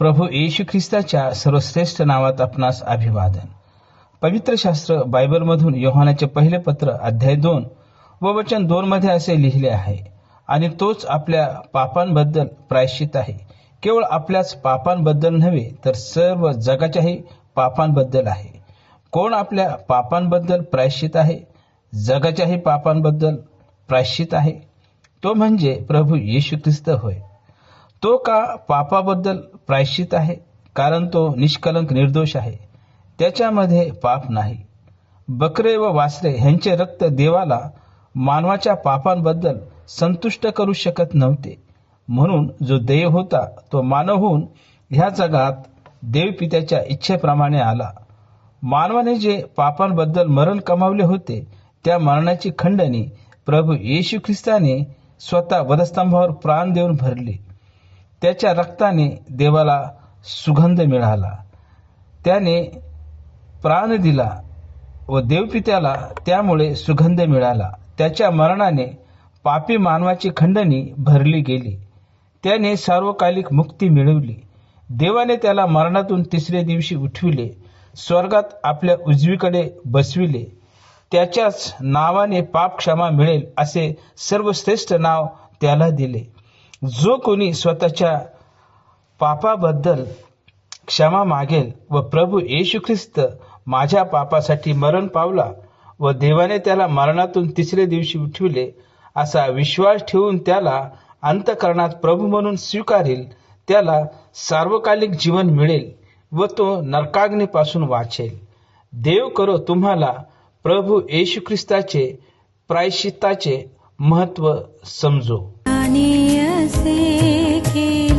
प्रभू येशू ख्रिस्ताच्या सर्वश्रेष्ठ नावात आपणास अभिवादन. पवित्र शास्त्र बायबलमधून योहानाचे पहिले पत्र अध्याय दोन व वचन दोन मध्ये असे लिहिले आहे आणि तोच आपल्या पापांबद्दल प्रायश्चित आहे. केवळ आपल्याच पापांबद्दल नव्हे तर सर्व जगाच्याही पापांबद्दल आहे. कोण आपल्या पापांबद्दल प्रायश्चित आहे? जगाच्याही पापांबद्दल प्रायश्चित आहे. तो म्हणजे प्रभू येशू ख्रिस्त होय. तो का पापाबद्दल प्रायश्चित आहे? कारण तो निष्कलंक निर्दोष आहे. त्याच्यामध्ये पाप नाही. बकरे व वासरे ह्यांचे रक्त देवाला मानवाच्या पापांबद्दल संतुष्ट करू शकत नव्हते. म्हणून जो देव होता तो मानव होऊन ह्या जगात देवपित्याच्या इच्छेप्रमाणे आला. मानवाने जे पापांबद्दल मरण कमावले होते त्या मरणाची खंडणी प्रभू येशू ख्रिस्ताने स्वतः वधस्तंभावर प्राण देऊन भरली. त्याच्या रक्ताने देवाला सुगंध मिळाला. त्याने प्राण दिला व देवपित्याला त्यामुळे सुगंध मिळाला. त्याच्या मरणाने पापी मानवाची खंडणी भरली गेली. त्याने सार्वकालिक मुक्ती मिळवली. देवाने त्याला मरणातून तिसऱ्या दिवशी उठविले. स्वर्गात आपल्या उजवीकडे बसविले. त्याच्याच नावाने पाप क्षमा मिळेल असे सर्वश्रेष्ठ नाव त्याला दिले. जो कोणी स्वतःच्या पापाबद्दल क्षमा मागेल व प्रभू येशू ख्रिस्त माझ्या पापासाठी मरण पावला व देवाने त्याला मरणातून तिसऱ्या दिवशी उठविले असा विश्वास ठेवून त्याला अंतकरणात प्रभू म्हणून स्वीकारेल त्याला सार्वकालिक जीवन मिळेल व तो नरकाग्नीपासून वाचेल. देव करो तुम्हाला प्रभू येशू ख्रिस्ताचे प्रायश्चित्ताचे महत्त्व समजो. आणि असे केले